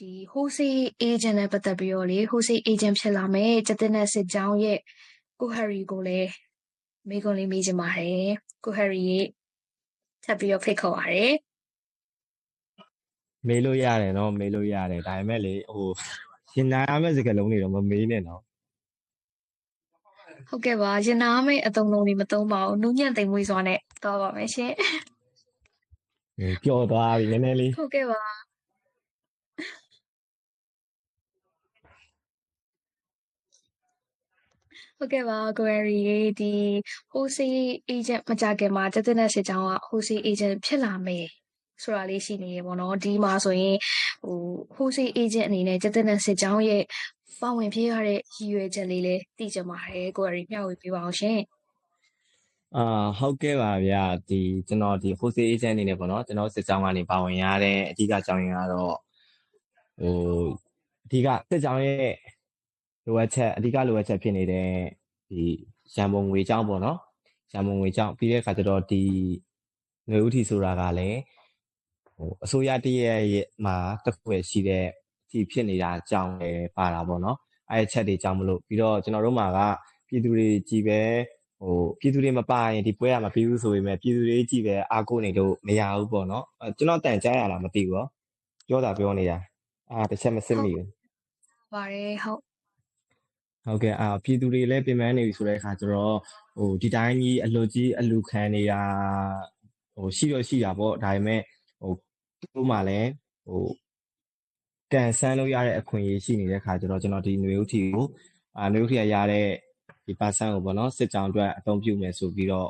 ဒီ wholesale agent နဲ့ပတ်သက်ပြီးတော့လေ wholesale agent ဖြစ်လာမယ်ကျတဲ့နဲ့စစ်ကြောင်းရဲ့ကို Harry ကိုလည်းမေးခွန်းလေးမေးချင်ပါတယ်ကို Harry ရေထပ်ပြီးတော့ဖိတ်ခေါ်ပါတယ်မေးလို့ရတယ်နော်မေးလို့ရတယ်ဒါပေမဲ့လေဟိုရင်နာရမယ့်စကားလုံးတွေတော့မမေးနဲ့နော်ဟုတ်ကဲ့ပါရင်နာမိတ်အတုံးလုံးတွေမသုံးပါဘူးနူးညံ့သိမ်မွေးစွာနဲ့တော့ပါမယ်ရှင်ဟိုပျော်သွားပြီနည်းနည်းလေးဟုတ်ကဲ့ပါ ဟုတ်ကဲ့ပါကိုယ်ရီရေဒီ wholesale agent မကြခင်မှာကျတဲ့နဲ့စစ်ကြောင်းက wholesale agent ဖြစ်လာမယ်ဆိုတာလေးရှိနေရပေါ့နော်ဒီမှာဆိုရင်ဟို wholesale agent အနေနဲ့ကျတဲ့နဲ့စစ်ကြောင်းရဲ့ပါဝင်ဖြစ်ရတဲ့ရည်ရွယ်ချက်လေးလည်းသိကြပါတယ်ကိုယ်ရီမျှဝေပေးပါအောင်ရှင်အာဟုတ်ကဲ့ပါဗျာဒီကျွန်တော်ဒီ wholesale agent အနေနဲ့ပေါ့နော်ကျွန်တော်စစ်ကြောင်းကနေပါဝင်ရတဲ့အဓိကအကြောင်းရင်းကတော့ဟိုအဓိကစစ်ကြောင်းရဲ့ လိုအပ်ချက်အဓိကလိုအပ်ချက်ဖြစ်နေတဲ့ဒီရန်ပုံငွေကြောင်းပေါ့နော်ရန်ပုံငွေကြောင်းပြီးတဲ့အခါကျတော့ဒီငွေဥတီဆိုတာကလည်းဟိုအစိုးရတရက်ရဲ့မှာတစ်ခွဲရှိတဲ့ဒီဖြစ်နေတာအကြောင်းလည်းပါတာပေါ့နော်အဲ့ဒီချက်တွေကြောင့်မလို့ပြီးတော့ကျွန်တော်တို့မှာကပြည်သူတွေကြီးပဲဟိုပြည်သူတွေမပါရင်ဒီပွဲကမပြီးဘူးဆိုပေမဲ့ပြည်သူတွေကြီးပဲအားကိုးနေလို့မရဘူးပေါ့နော်အဲကျွန်တော်တန်ကြားရလားမသိဘူးရောပြောတာပြောနေတာအာတစ်ချက်မစစ်မိဘူးပါတယ်ဟုတ် ဟုတ်ကဲ့အာပြည်သူတွေလည်းပြင်ပန်းနေပြီဆိုတဲ့အခါကျတော့ဟိုဒီတိုင်းကြီးအလွတ်ကြီးအလူခံနေတာဟိုရှိတော့ရှိတာပေါ့ဒါပေမဲ့ဟိုသူ့မှာလည်းဟိုကန်ဆန်းလို့ရတဲ့အခွင့်အရေးရှိနေတဲ့အခါကျတော့ကျွန်တော်ဒီຫນွေဥတီကိုအာຫນွေဥတီကရတဲ့ဒီပါဆန်ကိုပေါ့နော်စစ်ကြောင်အတွက်အသုံးပြုမယ်ဆိုပြီးတော့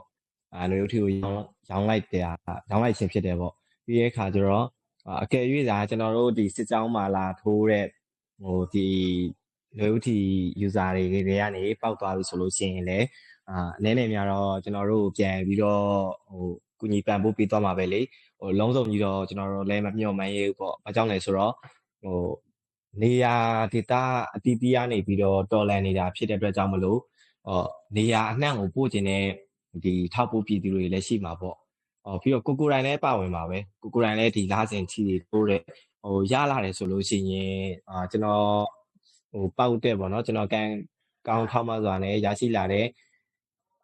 အာຫນွေဥတီကိုရောင်းရောင်းလိုက်တယ်ရောင်းလိုက်ခြင်းဖြစ်တယ်ပေါ့ပြီးရဲ့အခါကျတော့အာအကယ်၍သာကျွန်တော်တို့ဒီစစ်ကြောင်မှာလာထိုးတဲ့ဟိုဒီ လွယ်ဥတီ user တွေတွေကနေပောက်သွားပြီဆိုလို့ရှိရင်လည်းအာအနေနဲ့များတော့ကျွန်တော်တို့ပြန်ပြီးတော့ဟိုကုညီပံ့ပိုးပေးသွားမှာပဲလေဟိုလုံးစုံကြီးတော့ကျွန်တော်တို့လည်းမမျှော်မှန်းရဘူးပေါ့ဘာကြောင့်လဲဆိုတော့ဟိုနေရာဒေတာအတီးတီးကနေပြီးတော့တော်လန်နေတာဖြစ်တဲ့အတွက်ကြောင့်မလို့ဟောနေရာအနှံ့ကိုပို့ခြင်းနဲ့ဒီထောက်ပို့ပြည်သူတွေလည်းရှိမှာပေါ့ဟောပြီးတော့ကိုကိုရိုင်းလည်းပါဝင်ပါပဲကိုကိုရိုင်းလည်းဒီလာစဉ်ချီတွေပို့တဲ့ဟိုရလာတယ်ဆိုလို့ရှိရင်အာကျွန်တော် ဟိုပောက်တဲ့ပေါ့နော်ကျွန်တော်ကန်ကောင်းထောက်မှစွာနဲ့ရရှိလာတဲ့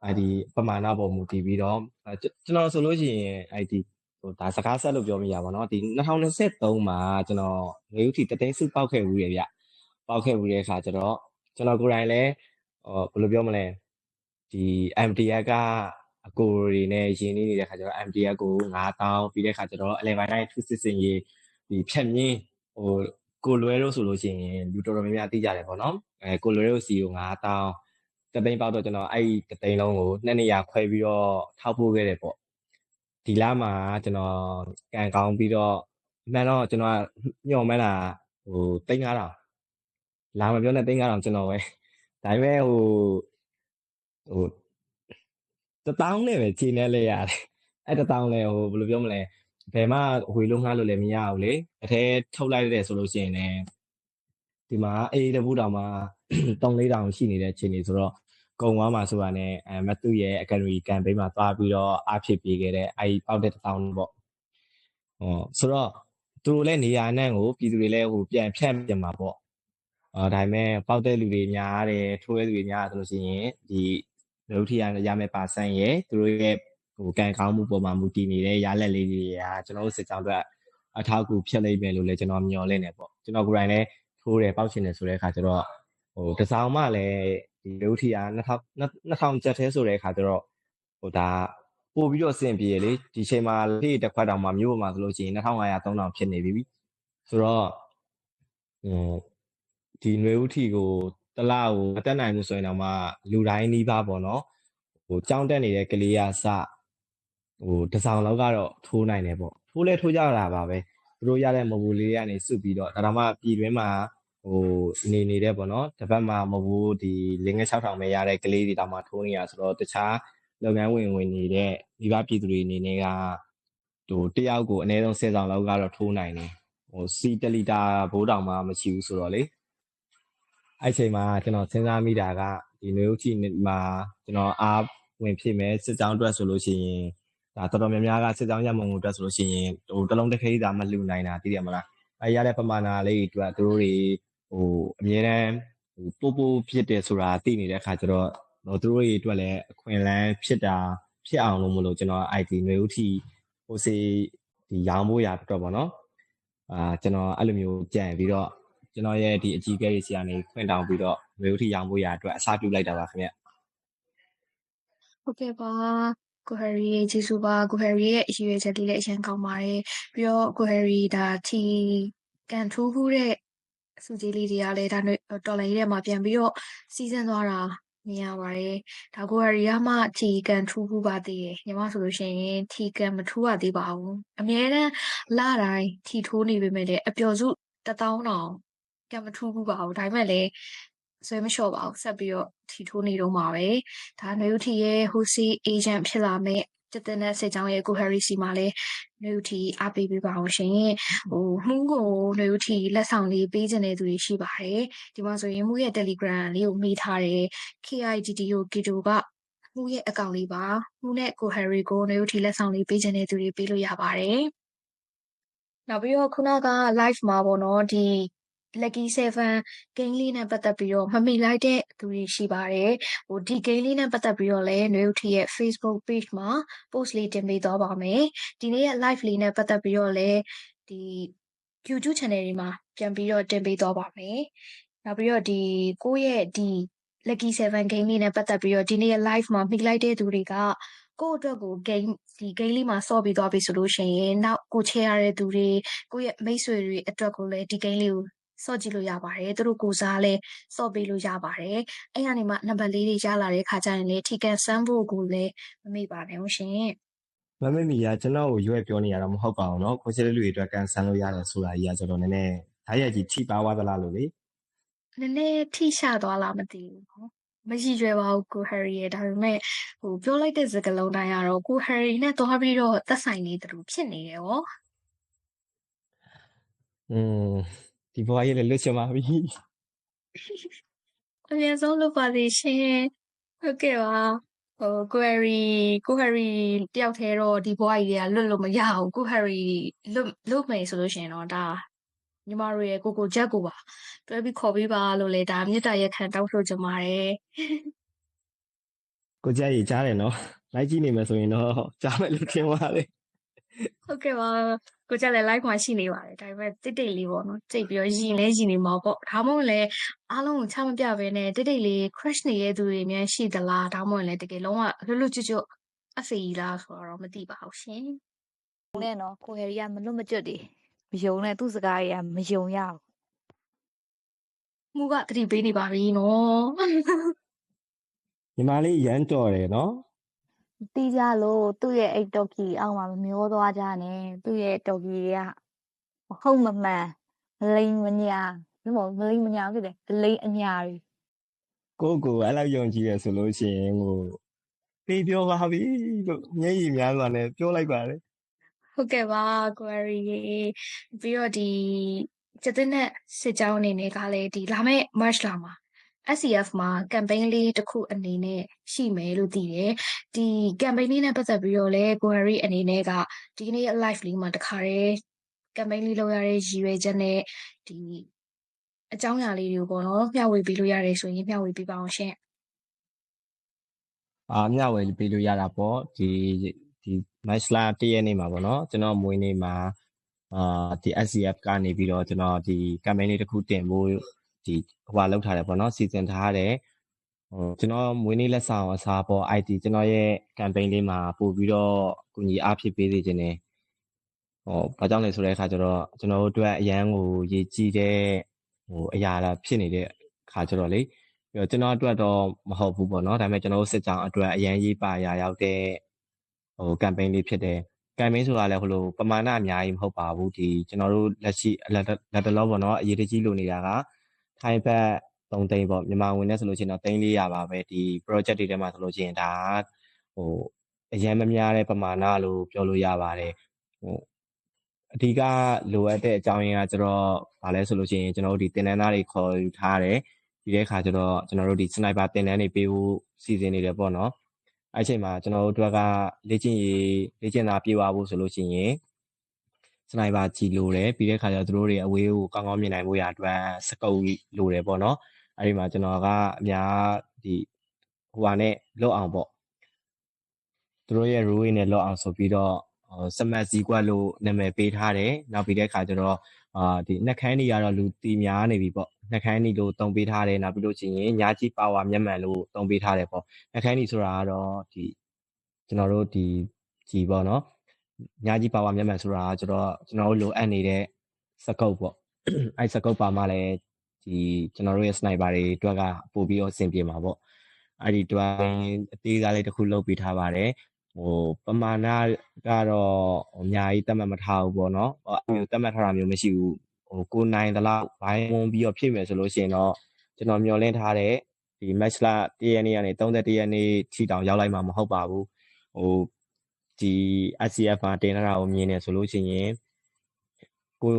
အဲဒီပမာဏပေါ်မူတည်ပြီးတော့အဲကျွန်တော်ဆိုလို့ရှိရင်အဲဒီဟိုဒါစကားဆက်လို့ပြောမိရပါတော့ဒီ2023မှာကျွန်တော်ငွေဥတီတသိန်းစုပောက်ခဲ့ဘူးရဗျပောက်ခဲ့ဘူးတဲ့အခါကျတော့ကျွန်တော်ကိုယ်တိုင်လည်းဟိုဘယ်လိုပြောမလဲဒီ MTF ကအကိုတွေနဲ့ရင်းနှီးနေတဲ့ခါကျတော့ MTF ကို9000ပြီးတဲ့ခါကျတော့11 night 2 season ရေဒီဖြတ်မြင်းဟို ကိုလွဲလို့ဆိုလို့ရှိရင်လူတော်တော်များများသိကြတယ်ပေါ့နော်အဲကိုလွဲလို့စီကို9000တသိန်းပေါက်တော့ကျွန်တော်အဲ့ဒီတသိန်းလုံးကိုနှစ်နေရာခွဲပြီးတော့ထောက်ပို့ခဲ့တယ်ပေါ့ဒီလမှာကျွန်တော်ကန်ကောင်းပြီးတော့အမှန်တော့ကျွန်တော်ညှော်မှန်းတာဟိုသိန်း9000လာမပြောနဲ့သိန်း9000ကျွန်တော်ပဲဒါပေမဲ့ဟိုဟိုတထောင်နဲ့ပဲခြေနဲ့လဲရတယ်အဲ့တထောင်လဲဟိုဘယ်လိုပြောမလဲ ဘယ်မှဝေလို့ငှားလို့လည်းမရဘူးလေအထဲထုတ်လိုက်ရတယ်ဆိုလို့ရှိရင်လည်းဒီမှာအေးတဘူးတောင်မှ3 4တောင်ရှိနေတဲ့အခြေအနေဆိုတော့ကုံသွားမှာဆိုတာနဲ့အဲမတူရဲ့ academy campaign မှာသွားပြီးတော့အားဖြစ်ပေးခဲ့တဲ့အဲဒီပေါက်တဲ့တောင်ပေါ့ဟောဆိုတော့သူတို့လည်းနေရာနဲ့ကိုပြည်သူတွေလည်းဟိုပြန်ဖြတ်ပြန်မှာပေါ့အော်ဒါပေမဲ့ပေါက်တဲ့လူတွေများတယ်ထိုးတဲ့လူတွေများတယ်ဆိုလို့ရှိရင်ဒီလူထီရရမယ်ပါဆန်ရဲ့သူတို့ရဲ့ ဟိုကန်ကောင်းမှုပေါ်မှာမူတည်နေတဲ့ရလက်လေးတွေကကျွန်တော်တို့စစ်ကြောင်းအတွက်အထောက်အကူဖြစ်လိမ့်မယ်လို့လည်းကျွန်တော်မျှော်လင့်နေပေါ့ကျွန်တော်ကိုယ်တိုင်လည်းထိုးတယ်ပောက်ချင်တယ်ဆိုတဲ့အခါကျတော့ဟိုတစောင်းမှလည်းဒီလူထီရ2000 2000ကျပ်သေးဆိုတဲ့အခါကျတော့ဟိုဒါပို့ပြီးတော့စင်ပြေလေဒီချိန်မှာလေတစ်ခွက်တောင်မှမြို့ပေါ်မှာဆိုလို့ရှိရင်2500 3000ဖြစ်နေပြီဆိုတော့ဟိုဒီຫນွေဥထီကိုတလားကိုမတက်နိုင်ဘူးဆိုရင်တော့မှလူတိုင်းနှီးပါပေါ့နော်ဟိုကြောင်းတက်နေတဲ့ကလေးရစ ဟိုတစောင်းလောက်ကတော့ထိုးနိုင်တယ်ပေါ့ထိုးလဲထိုးကြတာပါပဲသူတို့ရတဲ့မဘူလေးကနေစုပြီးတော့ဒါတော့မှပြည်တွင်းမှာဟိုနေနေတဲ့ပေါ့နော်တစ်ပတ်မှာမဘူးဒီလင်းငယ်6000ပဲရတဲ့ကလေးတွေတောင်မှထိုးနေရဆိုတော့တခြားလုပ်ငန်းဝင်ဝင်နေတဲ့မိဘပြည်သူတွေအနေနဲ့ကဟိုတယောက်ကိုအနည်းဆုံး10ဆောင်လောက်ကတော့ထိုးနိုင်တယ်ဟိုစီတလီတာဘိုးတောင်မှမရှိဘူးဆိုတော့လေအဲ့ချိန်မှာကျွန်တော်စဉ်းစားမိတာကဒီနွေဦးချီမှာကျွန်တော်အားဝင်ဖြစ်မယ်စစ်ကြောင်းအတွက်ဆိုလို့ရှိရင် ဒါတော်တော်များများကစစ်ကြောင်းရမုံကိုအတွက်ဆိုလို့ရှိရင်ဟိုတလုံးတစ်ခဲသာမလှူနိုင်တာသိရမလား အဲရတဲ့ပမာဏလေးတွေအတွက်သူတို့တွေဟိုအမြဲတမ်းဟိုပို့ပို့ဖြစ်တယ်ဆိုတာသိနေတဲ့အခါကျတော့ဟိုသူတို့တွေအတွက်လည်းအခွင့်အလမ်းဖြစ်တာဖြစ်အောင်လို့မလို့ကျွန်တော် IT ຫນွေဥတီဟိုစီဒီရောင်းဖို့ရတော့ပေါ့နော်အာကျွန်တော်အဲ့လိုမျိုးကြံပြီးတော့ကျွန်တော်ရဲ့ဒီအကြီးအကဲတွေစီကနေခွင့်တောင်းပြီးတော့ຫນွေဥတီရောင်းဖို့ရအတွက်အစားပြုလိုက်တာပါခင်ဗျဟုတ်ကဲ့ပါ ကိုဟယ်ရီရဲ့ကျေးဇူးပါကိုဟယ်ရီရဲ့အရွယ်ချက်လေးလည်းအရင်ကောင်းပါတယ်ပြီးတော့ကိုဟယ်ရီဒါထီကန်ထူးခုတဲ့စုကြီးလေးတွေကလည်းဒါတော်လိုင်းထဲမှာပြန်ပြီးတော့စီးစင်းသွားတာမြင်ရပါတယ်ဒါကိုဟယ်ရီကမှထီကန်ထူးခုပါသေးတယ်ညီမဆိုလို့ရှိရင်ထီကန်မထူးရသေးပါဘူးအများတန်းလာတိုင်းထီထိုးနေပေမဲ့လည်းအပျော်စုတထောင်းတောင်ကန်မထူးဘူးပါဘူးဒါပေမဲ့လည်း ဆွဲမလျှော့ပါဘူးဆက်ပြီးတော့ထီထိုးနေတော့မှာပဲဒါနွေဦးထီရဲ့ဟိုစီအေဂျင့်ဖြစ်လာမဲ့တသက်နဲ့စစ်ကြောင်းရဲ့ကိုဟယ်ရီစီမှာလည်းနွေဦးထီအားပေးပေးပါအောင်ရှင်ဟိုမှုကိုနွေဦးထီလက်ဆောင်လေးပေးခြင်းတဲ့သူတွေရှိပါတယ်ဒီမှာဆိုရင်မှုရဲ့ Telegram လေးကိုမိထားတယ် KIDDO Kido ကမှုရဲ့အကောင့်လေးပါမှုနဲ့ကိုဟယ်ရီကိုနွေဦးထီလက်ဆောင်လေးပေးခြင်းတဲ့သူတွေပေးလို့ရပါတယ်နောက်ပြီးတော့ခုနက live မှာပေါ့နော်ဒီ Lucky 7 game လေးနဲ့ပတ်သက်ပြီးတော့မမိလိုက်တဲ့သူတွေရှိပါတယ်။ဟိုဒီ game လေးနဲ့ပတ်သက်ပြီးတော့လည်းနွေဦးထီရဲ့ Facebook page မှာ post လေးတင်ပေးသွားပါမယ်။ဒီနေ့ရဲ့ live လေးနဲ့ပတ်သက်ပြီးတော့လည်းဒီ YouTube channel တွေမှာပြန်ပြီးတော့တင်ပေးသွားပါမယ်။နောက်ပြီးတော့ဒီကိုယ့်ရဲ့ဒီ Lucky 7 game လေးနဲ့ပတ်သက်ပြီးတော့ဒီနေ့ရဲ့ live မှာမိလိုက်တဲ့သူတွေကကိုယ့်အတွက်ကို game ဒီ game လေးမှာဆော့ပြီးသွားပြီဆိုလို့ရှိရင်နောက်ကိုချဲရတဲ့သူတွေကိုယ့်ရဲ့မိတ်ဆွေတွေအတွက်ကိုလည်းဒီ game လေးကို စော့ကြည့်လို့ရပါတယ်သူတို့ကိုစားလဲစော့ပေးလို့ရပါတယ်အဲ့ကနေမှနံပါတ်လေးတွေရလာတဲ့ခါကျရင်လေထီကန်ဆန်းဖို့ကိုလည်းမမေ့ပါနဲ့ဟုတ်ရှင်မမေ့မီကကျွန်တော်ကိုရွက်ပြောနေရတော့မဟုတ်ပါဘူးเนาะကိုချစ်လူတွေအတွက်ကန်ဆန်းလို့ရတယ်ဆိုတာကြီးကကျွန်တော်နည်းနည်းဓာတ်ရိုက်ကြီးထိပါသွားသလားလို့လေနည်းနည်းထိရှာသွားလားမသိဘူးနော်မရှိရွယ်ပါဘူးကိုဟယ်ရီရဲ့ဒါပေမဲ့ဟိုပြောလိုက်တဲ့စကားလုံးတိုင်းကတော့ကိုဟယ်ရီနဲ့သွားပြီးတော့သက်ဆိုင်နေတယ်လို့ဖြစ်နေတယ်ဟောอืม ဒီဘဝကြီးလည်းလွတ်ချင်ပါပြီအမြဲဆုံးလုပ်ပါသေးရှင်ဟုတ်ကဲ့ပါဟိုကိုဟယ်ရီကိုဟယ်ရီတယောက်တည်းတော့ဒီဘဝကြီးတွေကလွတ်လို့မရဘူးကိုဟယ်ရီလွတ်လွတ်မယ်ဆိုလို့ရှင်တော့ဒါညီမတို့ရဲ့ကိုကိုချက်ကိုပါတွဲပြီးခေါ်ပေးပါလို့လေဒါမြစ်တာရက်ခံတောက်ဆိုကြပါတယ်ကိုကြကြီးကြားတယ်နော်လိုက်ကြည့်နေမယ်ဆိုရင်တော့ကြားမယ်လို့ထင်ပါတယ်ဟုတ်ကဲ့ပါ ကိုကြလည်း live မှာရှိနေပါတယ်ဒါပေမဲ့တိတ်တိတ်လေးပေါ့နော်တိတ်ပြီးတော့ရင်လဲရင်နေမှာပေါ့ဒါမှမဟုတ်လည်းအားလုံးကိုချမပြဘဲနဲ့တိတ်တိတ်လေး crush နေတဲ့သူတွေများရှိသလားဒါမှမဟုတ်လည်းတကယ်လုံးဝလွတ်လွတ်ကျွတ်ကျွတ်အဖေကြီးလားဆိုတော့မသိပါဘူးရှင်နဲ့နော်ကိုဟယ်ရီကမလွတ်မကျွတ်တယ်မယုံနဲ့သူ့စကားတွေကမယုံရဘူးမှုကတတိပေးနေပါပြီနော်ညီမလေးရမ်းတော်တယ်နော် တီးကြလို့သူ့ရဲ့အိတ်တော်ကီအောက်မှာမမျောသွားကြနဲ့သူ့ရဲ့တော်ကီတွေကမဟုတ်မမှန်မလိမ်မညာဘယ်လိုမလိမ်မညာဖြစ်တယ်အလိမ်အညာတွေကိုကိုအဲ့လောက်ယုံကြည်ရဆိုလို့ရှိရင်ဟိုပေးပြောပါပြီလို့မျက်ရည်များစွာနဲ့ပြောလိုက်ပါလေဟုတ်ကဲ့ပါ query ပြီးတော့ဒီကျတဲ့နဲ့စစ်ကြောင်းအနေနဲ့ကလည်းဒီလာမယ့် March လမှာ SCF မှာ campaign လေးတစ်ခုအနေနဲ့ရှိမယ်လို့သိတယ်။ဒီ campaign လေးနဲ့ပတ်သက်ပြီးတော့လည်း Query အနေနဲ့ကဒီကနေ့ live လေးမှာတခါတည်း campaign လေးလုပ်ရတဲ့ရည်ရွယ်ချက်နဲ့ဒီအကြောင်းအရာလေးတွေကိုပေါ့နော်မျှဝေပေးလို့ရတယ်ဆိုရင်မျှဝေပေးပါအောင်ရှင်။အာမျှဝေပေးလို့ရတာပေါ့ဒီဒီ match လာတည့်ရနေ့မှာပေါ့နော်ကျွန်တော်မွေးနေ့မှာအာဒီ SCF ကနေပြီးတော့ကျွန်တော်ဒီ campaign လေးတစ်ခုတင်ဖို့ ဒီဟိုလောက်ထားတယ်ပေါ့နော်စီစဉ်ထားတယ်ဟိုကျွန်တော်မွေးနေ့လက်ဆောင်အစားပေါ် IT ကျွန်တော်ရဲ့ campaign လေးမှာပို့ပြီးတော့ကူညီအားဖြစ်ပေးစေခြင်းနဲ့ဟိုဘာကြောင့်လဲဆိုတဲ့အခါကျတော့ကျွန်တော်တို့အတွက်အရန်ကိုရည်ကြည်တဲ့ဟိုအရာလာဖြစ်နေတဲ့ခါကျတော့လေပြီးတော့ကျွန်တော်အတွက်တော့မဟုတ်ဘူးပေါ့နော်ဒါပေမဲ့ကျွန်တော်တို့စစ်ကြောင်းအတွက်အရန်ရေးပါရာရောက်တဲ့ဟို campaign လေးဖြစ်တယ် campaign ဆိုတာလည်းဟိုလိုပမာဏအများကြီးမဟုတ်ပါဘူးဒီကျွန်တော်တို့လက်ရှိလက်တလောပေါ့နော်အရေးတကြီးလိုနေတာက ထိုင်းဘက်3သိန်းပေါ့မြန်မာဝင်နဲ့ဆိုလို့ရှိရင်တော့300ပါပဲဒီ project တွေထဲမှာဆိုလို့ရှိရင်ဒါဟိုအရင်မများတဲ့ပမာဏလို့ပြောလို့ရပါတယ်ဟိုအဓိကလိုအပ်တဲ့အကြောင်းရင်းကကျတော့ဗာလဲဆိုလို့ရှိရင်ကျွန်တော်တို့ဒီတင်နန်းသားတွေခေါ်ယူထားတယ်ဒီတဲ့ခါကျတော့ကျွန်တော်တို့ဒီ sniper တင်နန်းတွေပေးဖို့စီစဉ်နေတယ်ပေါ့နော်အဲ့ချိန်မှာကျွန်တော်တို့အတွက်ကလေ့ကျင့်ရေးလေ့ကျင့်တာပြေးသွားဖို့ဆိုလို့ရှိရင် စနိုက်ပါကြည်လိုတယ်ပြီးတဲ့ခါကျတော့သူတို့တွေအဝေးကိုကောင်းကောင်းမြင်နိုင်ဖို့ရအတွက်စကုပ်လိုတယ်ပေါ့နော်အဲ့ဒီမှာကျွန်တော်ကအများဒီဟိုဟာနဲ့လွတ်အောင်ပေါ့သူတို့ရဲ့ rule နဲ့လွတ်အောင်ဆိုပြီးတော့စမတ်စည်းကွက်လို့နာမည်ပေးထားတယ်နောက်ပြီးတဲ့ခါကျတော့အာဒီနှက်ခမ်းနေရတော့လူတီများနေပြီပေါ့နှက်ခမ်းနေလို့တုံပေးထားတယ်နောက်ပြီးလို့ချင်းရင်ညာကြီးပါဝါမျက်မှန်လို့တုံပေးထားတယ်ပေါ့နှက်ခမ်းနေဆိုတာကတော့ဒီကျွန်တော်တို့ဒီကြီးပေါ့နော် ညာကြီးပါဝါမျက်မှန်ဆိုတာကကျွန်တော်ကျွန်တော်တို့လိုအပ်နေတဲ့စကုပ်ပေါ့အဲ့စကုပ်ပါမှလည်းဒီကျွန်တော်တို့ရဲ့ sniper တွေအတွက်ကပို့ပြီးတော့အဆင်ပြေမှာပေါ့အဲ့ဒီတွင်အသေးစားလေးတစ်ခုလုပ်ပေးထားပါတယ်ဟိုပမာဏကတော့အများကြီးတတ်မှတ်မထားဘူးပေါ့နော်အဲ့လိုတတ်မှတ်ထားတာမျိုးမရှိဘူးဟိုကိုနိုင်တလောက်ဘိုင်းဝန်းပြီးတော့ဖြစ်မယ်ဆိုလို့ရှိရင်တော့ကျွန်တော်မျှော်လင့်ထားတဲ့ဒီ match လ1ရက်နေ့ကနေ31ရက်နေ့ထိတောင်ရောက်လိုက်မှာမဟုတ်ပါဘူးဟို ဒီ SCF မှာတင်လာတာကိုမြင်နေဆိုလို့ရှိရင်ကို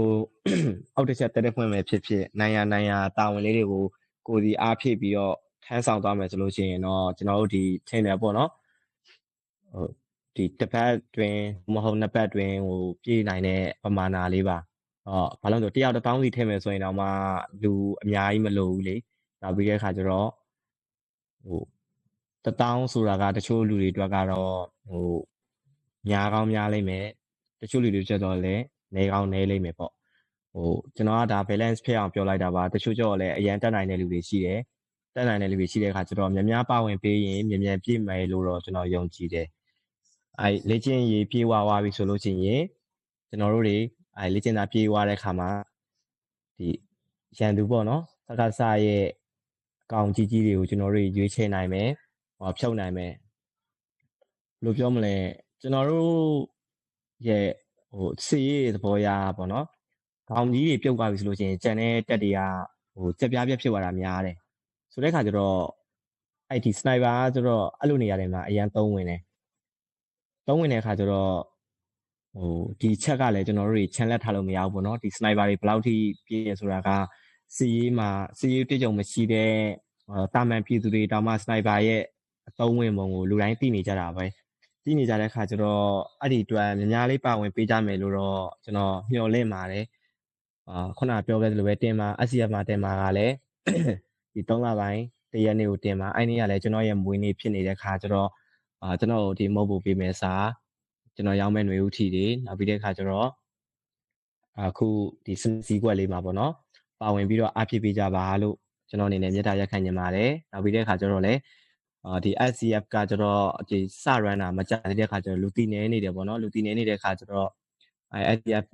အောက်တစ်ချက်တက်တဲ့ဖွင့်ပဲဖြစ်ဖြစ်နိုင်ရနိုင်ရတာဝန်လေးတွေကိုကိုစီအားဖြည့်ပြီးတော့ထမ်းဆောင်သွားမယ်ဆိုလို့ရှိရင်တော့ကျွန်တော်တို့ဒီထင်တယ်ပေါ့နော်ဟိုဒီတစ်ပတ်တွင်မဟုတ်နှစ်ပတ်တွင်ဟိုပြည်နိုင်တဲ့ပမာဏလေးပါဟောဘာလို့ဆိုတယောက်တစ်ပေါင်းစီထည့်မယ်ဆိုရင်တော့မှလူအများကြီးမလိုဘူးလေနောက်ပြီးတဲ့အခါကျတော့ဟိုတပေါင်းဆိုတာကတချို့လူတွေအတွက်ကတော့ဟို များကောင်းများလိမ့်မယ်တချို့လူတွေကျတော့လည်းနေကောင်းနေလိမ့်မယ်ပေါ့ဟိုကျွန်တော်ကဒါ balance ဖြစ်အောင်ပြောလိုက်တာပါတချို့ကျတော့လည်းအရန်တက်နိုင်တဲ့လူတွေရှိတယ်တက်နိုင်တဲ့လူတွေရှိတဲ့အခါကျတော့များများပါဝင်ပေးရင်မြန်မြန်ပြည့်မယ်လို့တော့ကျွန်တော်ယုံကြည်တယ်အဲလေ့ကျင့်ရေးပြေးဝဝပြီဆိုလို့ရှိရင်ကျွန်တော်တို့တွေအဲလေ့ကျင့်တာပြေးဝတဲ့ခါမှာဒီရန်သူပေါ့နော်စကားစရဲ့အကောင်ကြီးကြီးတွေကိုကျွန်တော်တို့ရွေးချယ်နိုင်မယ်ဟောဖြုတ်နိုင်မယ်ဘယ်လိုပြောမလဲ ကျွန်တော်တို့ရဲ့ဟိုစီရေးသဘောရပေါ့နော်ခေါင်းကြီးတွေပြုတ်သွားပြီဆိုလို့ရှိရင်ကြံတဲ့တက်တွေကဟိုကြက်ပြားပြက်ဖြစ်သွားတာများတယ်ဆိုတဲ့ခါကျတော့အဲ့ဒီစနိုက်ပါဆိုတော့အဲ့လိုနေရာတွေမှာအရန်သုံးဝင်တယ်သုံးဝင်တဲ့အခါကျတော့ဟိုဒီချက်ကလည်းကျွန်တော်တို့တွေချန်လက်ထားလို့မရဘူးပေါ့နော်ဒီစနိုက်ပါတွေဘယ်လောက်ထိပြည့်ရဆိုတာကစီရေးမှာစီရေးတိကျုံမရှိတဲ့တာမန်ပြည်သူတွေတောင်မှစနိုက်ပါရဲ့အသုံးဝင်ပုံကိုလူတိုင်းသိနေကြတာပဲ သိနေကြတဲ့အခါကျတော့အဲ့ဒီအတွက်များများလေးပါဝင်ပေးကြမယ်လို့တော့ကျွန်တော်မျှော်လင့်ပါတယ်အာခုနပြောခဲ့သလိုပဲတင်မှာ SCF မှာတင်မှာကလည်းဒီ3လပိုင်းတရက်နေ့ကိုတင်မှာအဲ့နေ့ကလည်းကျွန်တော်ရဲ့မွေးနေ့ဖြစ်နေတဲ့ခါကျတော့အာကျွန်တော်ဒီမဟုတ်ဘူးပေးမယ်စာကျွန်တော်ရောင်းမဲ့ຫນွေဦးထီတွေနောက်ပြီးတဲ့ခါကျတော့အခုဒီစီကွက်လေးမှာပေါ့နော်ပါဝင်ပြီးတော့အဖြစ်ပေးကြပါလို့ကျွန်တော်အနေနဲ့မြေတားရက်ခံနေပါတယ်နောက်ပြီးတဲ့ခါကျတော့လည်း အာဒီ SCF ကကျတော့ဒီစ runner မကြတဲ့ခါကျတော့လူတီနေနေတယ်ပေါ့နော်လူတီနေနေတဲ့ခါကျတော့အဲ SCF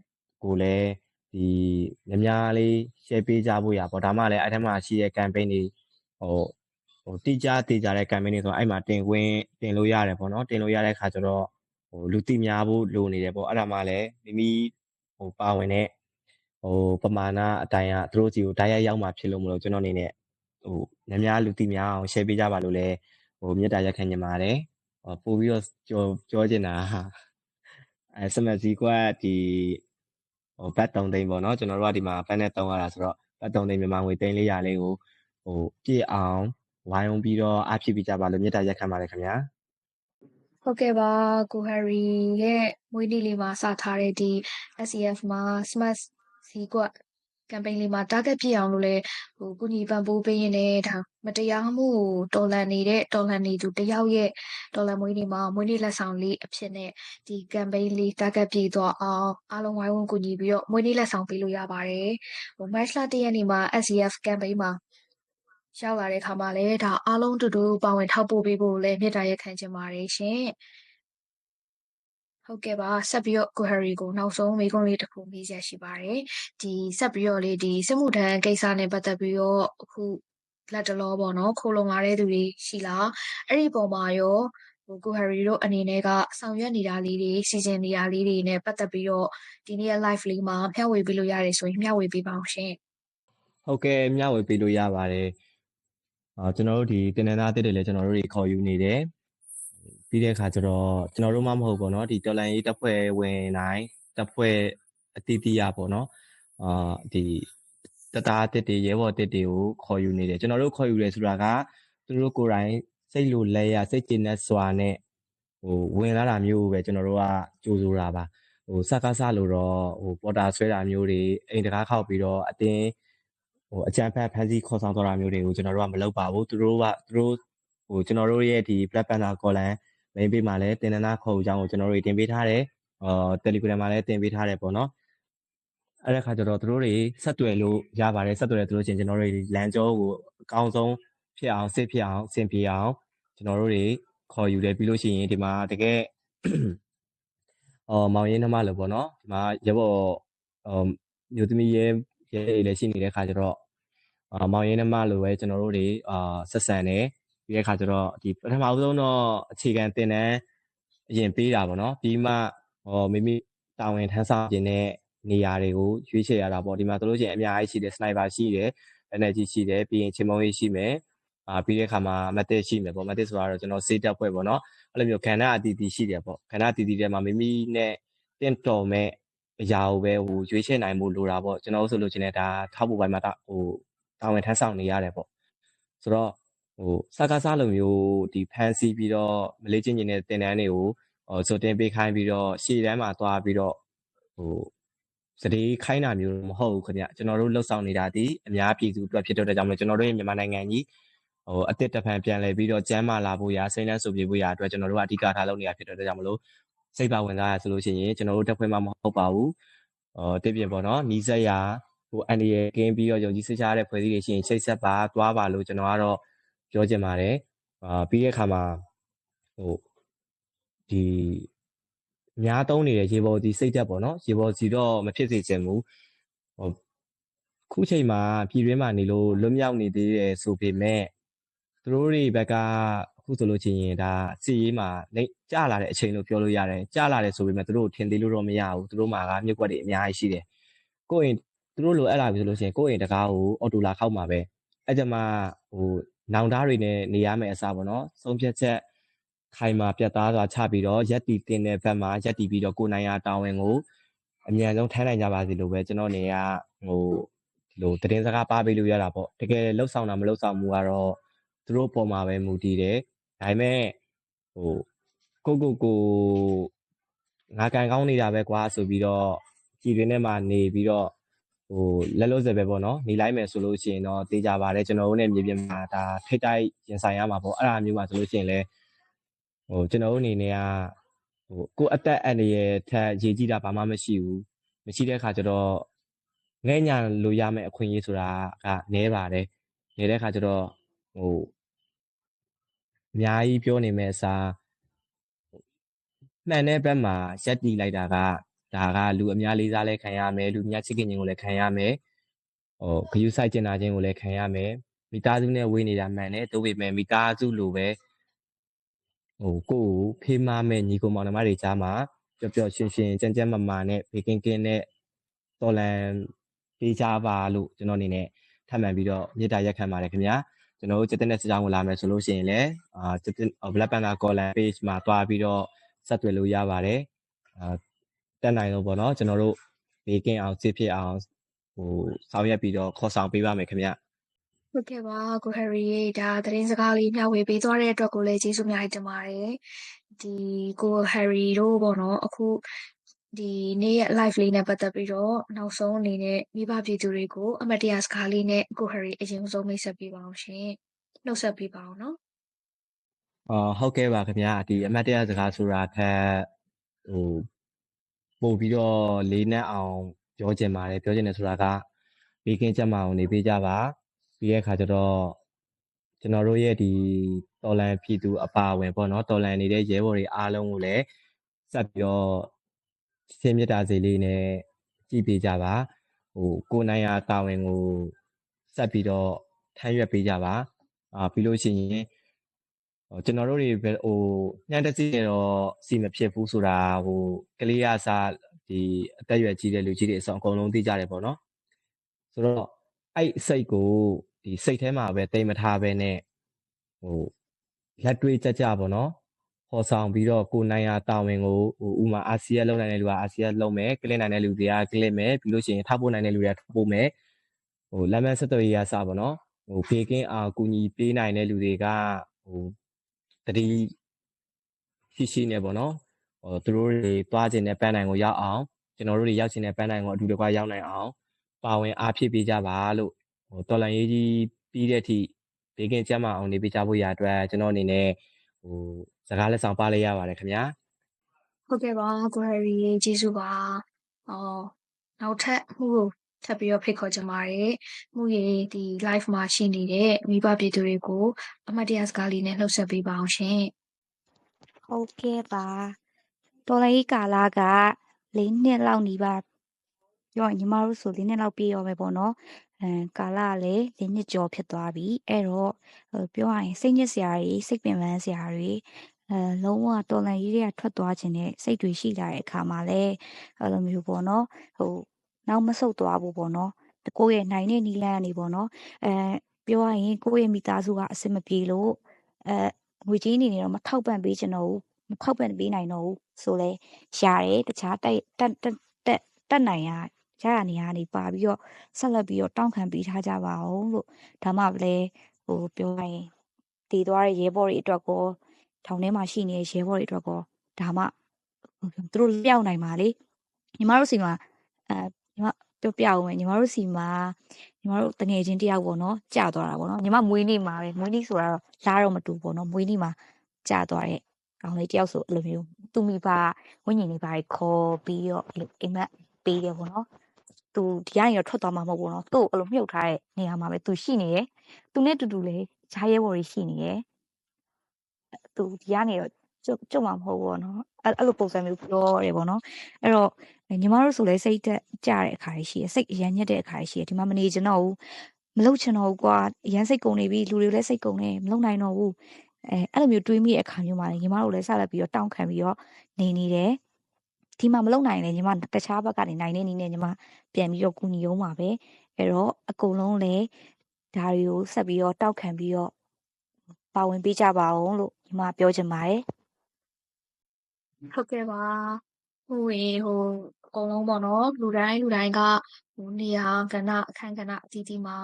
ကိုလည်းဒီများများလေး share ပေးကြဖို့ရပေါ့ဒါမှလည်းအဲ့ထက်မှရှိတဲ့ campaign တွေဟိုဟိုတိကျတိကျတဲ့ campaign တွေဆိုအဲ့မှာတင်ခွင့်တင်လို့ရတယ်ပေါ့နော်တင်လို့ရတဲ့ခါကျတော့ဟိုလူတိများဖို့လိုနေတယ်ပေါ့အဲ့ဒါမှလည်းမိမိဟိုပါဝင်တဲ့ဟိုပမာဏအတိုင်းကသူတို့စီကိုတိုက်ရိုက်ရောက်မှာဖြစ်လို့မလို့ကျွန်တော်အနေနဲ့ဟိုများများလူတိများအောင် share ပေးကြပါလို့လည်း ဟိုမြေတားရက်ခံနေပါတယ်ဟိုပို့ပြီးတော့ကြောပြောချင်တာအဲစမတ်စီကွက်ဒီဟိုဘတ်3သိန်းပေါ့နော်ကျွန်တော်တို့ကဒီမှာဘတ်နဲ့3ရတာဆိုတော့ဘတ်3သိန်းမြန်မာငွေသိန်း400လေးကိုဟိုပြည့်အောင်ဝိုင်းဝန်းပြီးတော့အားဖြစ်ပြီးကြပါလို့မြေတားရက်ခံပါတယ်ခင်ဗျာဟုတ်ကဲ့ပါကိုဟရီရဲ့မွေးနေ့လေးမှာစထားတဲ့ဒီ SCF မှာ Smart စီကွက် campaign လေးမှာ target ပြည့်အောင်လို့လဲဟိုကုညီပံ့ပိုးပေးရင်လည်းဒါမတရားမှုကိုတော်လှန်နေတဲ့တော်လှန်နေသူတယောက်ရဲ့တော်လှန်မွေးနေ့မှာမွေးနေ့လက်ဆောင်လေးအဖြစ်နဲ့ဒီ campaign လေး target ပြည့်သွားအောင်အားလုံးဝိုင်းဝန်းကူညီပြီးတော့မွေးနေ့လက်ဆောင်ပေးလို့ရပါတယ်ဟို match လ1ရက်နေ့မှာ SCF campaign မှာရောက်လာတဲ့ခါမှာလည်းဒါအားလုံးတူတူပါဝင်ထောက်ပို့ပေးဖို့လည်းမြစ်တာရက်ခံချင်ပါတယ်ရှင် ဟုတ်ကဲ့ပါဆက်ပြီးတော့ကိုဟရီကိုနောက်ဆုံးမေးခွန်းလေးတစ်ခုမေးရရှိပါတယ်ဒီဆက်ပြီးတော့လေဒီစစ်မှုထမ်းကိစ္စနဲ့ပတ်သက်ပြီးတော့အခုလက်တလောပေါ့နော်ခိုးလုံလာတဲ့သူတွေရှိလားအဲ့ဒီပုံမှာရောဟိုကိုဟရီတို့အနေနဲ့ကဆောင်ရွက်နေတာလေးတွေစီစဉ်နေတာလေးတွေနဲ့ပတ်သက်ပြီးတော့ဒီနေ့ live လေးမှာမျှဝေပေးလို့ရတယ်ဆိုရင်မျှဝေပေးပါအောင်ရှင်ဟုတ်ကဲ့မျှဝေပေးလို့ရပါတယ်အာကျွန်တော်တို့ဒီတင်နန်းသားတစ်တွေလည်းကျွန်တော်တို့တွေခေါ်ယူနေတယ် ပြီးတဲ့အခါကျတော့ကျွန်တော်တို့မှမဟုတ်ပေါ့နော်ဒီတော်လန်ရေးတပ်ဖွဲ့ဝင်တိုင်းတပ်ဖွဲ့အတိအကျပေါ့နော်အာဒီတသားတစ်တွေရဲဘော်တစ်တွေကိုခေါ်ယူနေတယ်ကျွန်တော်တို့ခေါ်ယူတယ်ဆိုတာကသူတို့ကိုယ်တိုင်စိတ်လိုလဲရစိတ်ကျဉ်နဲ့စွာနဲ့ဟိုဝင်လာတာမျိုးပဲကျွန်တော်တို့ကကြိုးဆိုတာပါဟိုစကားစလို့တော့ဟိုပေါ်တာဆွဲတာမျိုးတွေအိမ်တကားခောက်ပြီးတော့အတင်းဟိုအကြံဖက်ဖန်စီခေါ်ဆောင်တော့တာမျိုးတွေကိုကျွန်တော်တို့ကမလုပ်ပါဘူးသူတို့ကသူတို့ဟိုကျွန်တော်တို့ရဲ့ဒီ Black Panther Column main page မှာလည်းတင်နနာခေါ်အကြောင်းကိုကျွန်တော်တို့တင်ပေးထားတယ်အော် Telegram မှာလည်းတင်ပေးထားတယ်ပေါ့နော်အဲ့ဒါခါကျတော့သူတို့တွေဆက်သွယ်လို့ရပါတယ်ဆက်သွယ်ရသူတို့ချင်းကျွန်တော်တို့လမ်းကြောကိုအကောင်းဆုံးဖြစ်အောင်စစ်ဖြစ်အောင်အဆင်ပြေအောင်ကျွန်တော်တို့တွေခေါ်ယူတယ်ပြီးလို့ရှိရင်ဒီမှာတကယ်အော်မောင်ရင်းနှမလို့ပေါ့နော်ဒီမှာရဘောအော်မြို့သမီးရဲရဲတွေလည်းရှိနေတဲ့ခါကျတော့အာမောင်ရင်းနှမလို့ပဲကျွန်တော်တို့တွေအာဆက်ဆံတယ် ပြီးတဲ့ခါကျတော့ဒီပထမဦးဆုံးတော့အခြေခံတင်တန်းအရင်ပေးတာပေါ့နော်ပြီးမှဟောမိမိတာဝန်ထမ်းဆောင်ခြင်းနဲ့နေရာတွေကိုရွေးချယ်ရတာပေါ့ဒီမှာဆိုလို့ရှိရင်အများကြီးရှိတယ်စနိုက်ပါရှိတယ် energy ရှိတယ်ပြီးရင်ချင်းမုံရေးရှိမယ်အာပြီးတဲ့အခါမှာမက်တစ်ရှိမယ်ပေါ့မက်တစ်ဆိုတာတော့ကျွန်တော်စေးတက်ဖွဲ့ပေါ့နော်အဲ့လိုမျိုးခန္ဓာအတီးတီးရှိတယ်ပေါ့ခန္ဓာအတီးတီးထဲမှာမိမိနဲ့တင့်တော်မဲ့အရာကိုပဲဟိုရွေးချယ်နိုင်ဖို့လိုတာပေါ့ကျွန်တော်တို့ဆိုလို့ချင်းလည်းဒါထောက်ဖို့ပိုင်းမှာဟိုတာဝန်ထမ်းဆောင်နေရတယ်ပေါ့ဆိုတော့ ဟိုစကားစားလိုမျိုးဒီဖန်စီပြီးတော့မလေးချင်းချင်းနဲ့တင်တန်းတွေကိုဟိုဆိုတင်ပေးခိုင်းပြီးတော့ရှေ့တန်းမှာသွားပြီးတော့ဟိုစတေးခိုင်းတာမျိုးမဟုတ်ဘူးခင်ဗျကျွန်တော်တို့လှုပ်ဆောင်နေတာဒီအများပြည်သူအတွက်ဖြစ်တဲ့ကြောင့်မလို့ကျွန်တော်တို့ရဲ့မြန်မာနိုင်ငံကြီးဟိုအစ်စ်တဖန်ပြန်လဲပြီးတော့ကျမ်းမာလာဖို့ရာစိတ်လန်းဆိုပြေဖို့ရာအတွက်ကျွန်တော်တို့ကအဓိကထားလုပ်နေတာဖြစ်တဲ့ကြောင့်မလို့စိတ်ပါဝင်စားရဆိုလို့ရှိရင်ကျွန်တော်တို့တက်ဖွဲ့မှာမဟုတ်ပါဘူးဟိုတပြည့်ပေါ့နော်နီးစက်ရာဟိုအန်ဒီရဲ့ကင်းပြီးတော့ယုံကြည်စိတ်ချရတဲ့ဖွဲ့စည်းတွေရှိရင်ချိတ်ဆက်ပါသွားပါလို့ကျွန်တော်ကတော့ ပြောချင်ပါတယ်အာပြီးတဲ့အခါမှာဟိုဒီအများသုံးနေတဲ့ရေပေါ်စီစိတ်သက်ပေါ့နော်ရေပေါ်စီတော့မဖြစ်စေချင်ဘူးဟိုခုချိန်မှာပြည်တွင်းမှာနေလို့လွတ်မြောက်နေသေးတယ်ဆိုပေမဲ့သူတို့တွေဘက်ကအခုဆိုလို့ချင်းရင်ဒါစီရေးမှာနေကြလာတဲ့အချိန်လို့ပြောလို့ရတယ်ကြလာတယ်ဆိုပေမဲ့သူတို့ထင်သေးလို့တော့မရဘူးသူတို့မှာကမြက်ွက်တွေအများကြီးရှိတယ်ကိုယ့်ရင်သူတို့လိုအဲ့လာပြီဆိုလို့ရှိရင်ကိုယ့်ရင်တကားကိုအော်တိုလာခောက်မှာပဲအဲ့ကြမှာဟို နောင်တတွေနဲ့နေရမယ်အစားပေါ့နော်ဆုံးဖြတ်ချက်ခိုင်မာပြတ်သားစွာချပြီးတော့ရက်တီတင်တဲ့ဘက်မှာရက်တီပြီးတော့ကိုနိုင်ရတာဝန်ကိုအမြန်ဆုံးထမ်းနိုင်ကြပါစေလို့ပဲကျွန်တော်နေကဟိုဒီလိုတည်င်းစကားပါပေးလို့ရတာပေါ့တကယ်လှုပ်ဆောင်တာမလှုပ်ဆောင်မှုကတော့သူတို့ပေါ်မှာပဲမူတည်တယ်ဒါပေမဲ့ဟိုကိုကိုကိုငါကန်ကောင်းနေတာပဲကွာဆိုပြီးတော့ကြည်တွင်ထဲမှာနေပြီးတော့ ဟိုလက်လို့စပဲပေါ့နော်နေလိုက်မယ်ဆိုလို့ရှိရင်တော့တေးကြပါတယ်ကျွန်တော်တို့ ਨੇ မြေပြင်မှာဒါထိတ်တိုက်ရင်ဆိုင်ရမှာပေါ့အဲ့ဒါမျိုးမှာဆိုလို့ရှိရင်လည်းဟိုကျွန်တော်တို့အနေနဲ့ကဟိုကိုအသက်အန္တရာယ်ထက်ရေးကြည့်တာဘာမှမရှိဘူးမရှိတဲ့အခါကျတော့ငဲ့ညာလိုရမယ့်အခွင့်အရေးဆိုတာကနည်းပါတယ်နေတဲ့အခါကျတော့ဟိုအများကြီးပြောနေမဲ့အစားမှန်တဲ့ဘက်မှာရက်တီလိုက်တာက ဒါကလူအများလေးစားလဲခံရမယ်လူများချစ်ခင်ခြင်းကိုလည်းခံရမယ်ဟိုဂယုဆိုင်ကျင်နာခြင်းကိုလည်းခံရမယ်မိသားစုနဲ့ဝေးနေတာမှန်တယ်တို့ပေမဲ့မိသားစုလိုပဲဟိုကိုယ်ကိုဖေးမမဲ့ညီကောင်မောင်နှမတွေကြားမှာပျော်ပျော်ရွှင်ရွှင်ကြမ်းကြမ်းမာမာနဲ့ဘေကင်းကင်းနဲ့တော်လန်ပေးကြပါလို့ကျွန်တော်အနေနဲ့ထပ်မံပြီးတော့မေတ္တာရက်ခံပါတယ်ခင်ဗျာကျွန်တော်တို့စစ်တဲ့စစ်ကြောင်းကိုလာမယ်ဆိုလို့ရှိရင်လည်းအာစစ် Black Panther Column page မှာတွားပြီးတော့ဆက်သွယ်လို့ရပါတယ်အာ တက်နိုင်လို့ပေါ့နော်ကျွန်တော်တို့ဘေးကင်းအောင်စစ်ဖြစ်အောင်ဟိုဆောင်ရွက်ပြီးတော့ခေါ်ဆောင်ပေးပါမယ်ခင်ဗျာဟုတ်ကဲ့ပါကိုဟယ်ရီရေဒါသတင်းစကားလေးမျှဝေပေးသွားတဲ့အတွက်ကိုလည်းကျေးဇူးအများကြီးတင်ပါတယ်ဒီကိုဟယ်ရီတို့ပေါ့နော်အခုဒီနေ့ရဲ့ live လေးနဲ့ပတ်သက်ပြီးတော့နောက်ဆုံးအနေနဲ့မိဘပြည်သူတွေကိုအမတ်တရားစကားလေးနဲ့ကိုဟယ်ရီအရင်ဆုံးမိတ်ဆက်ပေးပါအောင်ရှင်နှုတ်ဆက်ပေးပါအောင်နော်အော်ဟုတ်ကဲ့ပါခင်ဗျာဒီအမတ်တရားစကားဆိုတာထက်ဟို ပို့ပြီးတော့လေးနက်အောင်ပြောချင်ပါတယ်ပြောချင်တယ်ဆိုတာကဘေးကင်းချက်မအောင်နေပေးကြပါပြီးတဲ့အခါကျတော့ကျွန်တော်တို့ရဲ့ဒီတော်လန်ပြည်သူအပါအဝင်ပေါ့နော်တော်လန်နေတဲ့ရဲဘော်တွေအားလုံးကိုလည်းဆက်ပြီးတော့ရှင်းမြတ်တာစီလေးနဲ့ကြည့်ပေးကြပါဟိုကိုနိုင်ရာတာဝန်ကိုဆက်ပြီးတော့ထမ်းရွက်ပေးကြပါအာပြီးလို့ရှိရင်ဟို ကျွန်တော်တို့တွေဟိုညံတစီတော့စီမဖြစ်ဘူးဆိုတာဟိုကလေးရစားဒီအသက်အရွယ်ကြီးတဲ့လူကြီးတွေအဆောင်အကုန်လုံးသိကြတယ်ပေါ့နော်ဆိုတော့အဲ့စိတ်ကိုဒီစိတ်ထဲမှာပဲတိမ်မထားပဲနဲ့ဟိုလက်တွေးကြကြပေါ့နော်ခေါ်ဆောင်ပြီးတော့ကိုနိုင်ရတာဝန်ကိုဟိုဥမာအာဆီယံလုံနိုင်တဲ့လူကအာဆီယံလုံမယ်ကလစ်နိုင်တဲ့လူတွေကကလစ်မယ်ပြီးလို့ရှိရင်ထောက်ပို့နိုင်တဲ့လူတွေကထောက်ပို့မယ်ဟိုလက်မဆက်သွယ်ရေးရစပေါ့နော်ဟိုဖေကင်းအာကူညီပေးနိုင်တဲ့လူတွေကဟို တတိရှိရှိနေပေါ့နော်ဟိုသူတို့တွေသွားခြင်းတဲ့ပန်းတိုင်ကိုရောက်အောင်ကျွန်တော်တို့တွေရောက်ခြင်းတဲ့ပန်းတိုင်ကိုအတူတကွရောက်နိုင်အောင်ပါဝင်အားဖြစ်ပေးကြပါလို့ဟိုတော်လန်ရေးကြီးပြီးတဲ့အထိဘေးကင်းကျန်းမာအောင်နေပေးကြဖို့ရအတွက်ကျွန်တော်အနေနဲ့ဟိုစကားလက်ဆောင်ပါလေးရပါတယ်ခင်ဗျာဟုတ်ကဲ့ပါကိုရရီရေကျေးဇူးပါအော်နောက်ထပ်မှုကို ထပ်ပြီးတော့ဖိတ်ခေါ်ချင်ပါတယ်မှုရေဒီ live မှာရှိနေတဲ့မိဘပြည်သူတွေကိုအမှတ်တရစကားလေးနဲ့နှုတ်ဆက်ပေးပါအောင်ရှင်ဟုတ်ကဲ့ပါတော်လေးကာလာက၄နှစ်လောက်နေပါပြောရင်ညီမတို့ဆို၄နှစ်လောက်ပြည့်ရောမယ်ပေါ့နော်အဲကာလာကလည်း၄နှစ်ကျော်ဖြစ်သွားပြီအဲ့တော့ဟိုပြောရရင်စိတ်ညစ်စရာတွေစိတ်ပင်ပန်းစရာတွေအဲလုံးဝတော်လန်ကြီးတွေကထွက်သွားခြင်းနဲ့စိတ်တွေရှိလာတဲ့အခါမှာလည်းအဲ့လိုမျိုးပေါ့နော်ဟို နောက်မဆုတ်သွားဘူးပေါ့နော်ကိုယ့်ရဲ့နိုင်တဲ့နီလန်းကနေပေါ့နော်အဲပြောရရင်ကိုယ့်ရဲ့မိသားစုကအဆင်မပြေလို့အဲငွေကြေးအနေနဲ့တော့မထောက်ပံ့ပေးချင်တော့ဘူးမထောက်ပံ့ပေးနိုင်တော့ဘူးဆိုလဲရတယ်တခြားတက်တက်တက်တက်တက်နိုင်ရရရနေရနေပါပြီးတော့ဆက်လက်ပြီးတော့တောင်းခံပေးထားကြပါအောင်လို့ဒါမှပဲဟိုပြောရရင်တည်သွားတဲ့ရဲဘော်တွေအတွက်ကောထောင်ထဲမှာရှိနေတဲ့ရဲဘော်တွေအတွက်ကောဒါမှဟိုသူတို့လျှောက်နိုင်ပါလေညီမတို့စီမှာအဲ ညီမပြောပြအောင်မယ်ညီမတို့စီမှာညီမတို့တငယ်ချင်းတယောက်ပေါ့နော်ကြာသွားတာပေါ့နော်ညီမမွေးနေ့မှာပဲမွေးနေ့ဆိုတာတော့လားတော့မတူပေါ့နော်မွေးနေ့မှာကြာသွားတဲ့ကောင်လေးတယောက်ဆိုအဲ့လိုမျိုးသူမိဘဝိညာဉ်တွေပါခေါ်ပြီးတော့အဲ့လိုအိမ်မက်ပေးတယ်ပေါ့နော်သူဒီကနေတော့ထွက်သွားမှာမဟုတ်ဘူးနော်သူ့ကိုအဲ့လိုမြုပ်ထားတဲ့နေရာမှာပဲသူရှိနေရယ်သူနဲ့တူတူလေးဂျားရဲဘော်တွေရှိနေရယ်သူဒီကနေတော့ ကျုပ်ကျုပ်မှာမဟုတ်ဘူးပေါ့နော်အဲ့အဲ့လိုပုံစံမျိုးပြောရတယ်ပေါ့နော်အဲ့တော့ညီမတို့ဆိုလဲစိတ်တက်ကြတဲ့အခါကြီးရှိရယ်စိတ်အရန်ညက်တဲ့အခါကြီးရှိရယ်ဒီမှာမနေချင်တော့ဘူးမလုပ်ချင်တော့ဘူးကွာအရန်စိတ်ကုန်နေပြီလူတွေလည်းစိတ်ကုန်နေမလုပ်နိုင်တော့ဘူးအဲအဲ့လိုမျိုးတွေးမိတဲ့အခါမျိုးမှာလည်းညီမတို့လည်းဆက်လက်ပြီးတော့တောင်းခံပြီးတော့နေနေတယ်ဒီမှာမလုပ်နိုင်ရင်လည်းညီမတခြားဘက်ကနေနိုင်နေနေနဲ့ညီမပြန်ပြီးတော့ကူညီအောင်ပါပဲအဲ့တော့အကုန်လုံးလည်းဒါတွေကိုဆက်ပြီးတော့တောက်ခံပြီးတော့ပါဝင်ပေးကြပါအောင်လို့ညီမပြောချင်ပါတယ် ဟုတ်ကဲ့ပါ ဟို ရေ ဟို အကုန်လုံးပေါ့နော် လူတိုင်းလူတိုင်းက ဟို နေရာကဏ္ဍ အခန်းကဏ္ဍအသီးသီးမှာ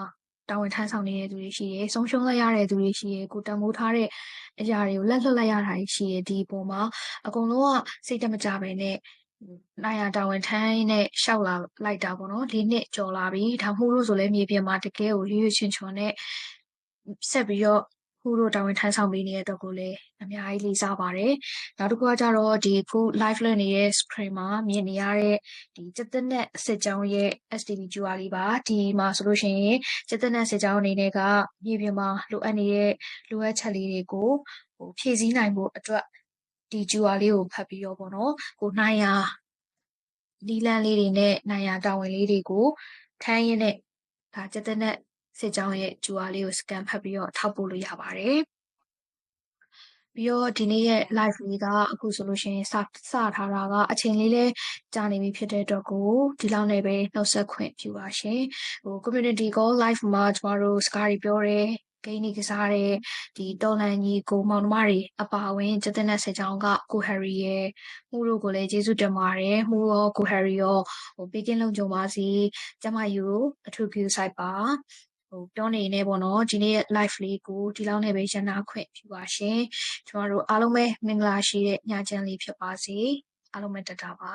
တာဝန်ထမ်းဆောင်နေတဲ့သူတွေရှိတယ် ဆုံးရှုံးလိုက်ရတဲ့သူတွေရှိတယ် ကိုတန်မိုးထားတဲ့အရာတွေကို လက်လွတ်လိုက်ရတာတွေရှိတယ် ဒီပုံမှာ အကုန်လုံးက စိတ်တမကြပဲနဲ့ နိုင်ရတာဝန်ထမ်းနဲ့ရှောက်လာလိုက်တာပေါ့နော်လေးနှစ်ကျော်လာပြီ ဒါမှမဟုတ်လို့ဆိုလဲမြေပြင်မှာ တကယ်ကို ရွရွချွန်ချွန်နဲ့ ဆက်ပြီးတော့ ခုတို့တာဝန်ထမ်းဆောင်ပေးနေတဲ့တော့ကိုလည်းအများကြီးလေးစားပါတယ်နောက်တစ်ခုကကြတော့ဒီခု live လွှင့်နေတဲ့ screen မှာမြင်နေရတဲ့ဒီစက်သက်နဲ့စစ်ကြောင်းရဲ့ STV QR လေးပါဒီမှာဆိုလို့ရှိရင်စက်သက်နဲ့စစ်ကြောင်းအနေနဲ့ကမြေပြင်မှာလိုအပ်နေတဲ့လိုအပ်ချက်လေးတွေကိုဟိုဖြည့်ဆည်းနိုင်ဖို့အတွက်ဒီ QR လေးကိုဖတ်ပြီးတော့ပေါ့နော်ကိုနိုင်ရာနီလန်းလေးတွေနဲ့နိုင်ရာတာဝန်လေးတွေကိုထမ်းရင်းနဲ့ဒါစက်သက်နဲ့ စစ်ကြောင်းရဲ့ QR လေးကို scan ဖတ်ပြီးတော့ထောက်ပို့လို့ရပါတယ်ပြီးတော့ဒီနေ့ရဲ့ live လေးကအခုဆိုလို့ရှိရင်စစထားတာကအချိန်လေးလဲကြာနေပြီဖြစ်တဲ့အတွက်ကိုဒီလောက်နဲ့ပဲနှုတ်ဆက်ခွင့်ပြုပါရှင်ဟို community call live မှာကျမတို့စကားတွေပြောတယ်ဂိမ်းကြီးကစားတဲ့ဒီတော်လန်ကြီးကိုမောင်နှမတွေအပါအဝင်ကျတဲ့နဲ့ဆက်ချောင်းကကိုဟယ်ရီရဲ့မှုတို့ကိုလည်းကျေးဇူးတင်ပါတယ်မှုရောကိုဟယ်ရီရောဟိုဘေးကင်းလုံခြုံပါစေကျမယူအထူးပြုဆိုင်ပါ ဟိုပြောနေနေပေါ့နော်ဒီနေ့ live လေးကိုဒီလောက်နဲ့ပဲရန်နာခွင့်ပြုပါရှင်ကျမတို့အားလုံးပဲမင်္ဂလာရှိတဲ့ညချမ်းလေးဖြစ်ပါစေအားလုံးပဲတတာပါ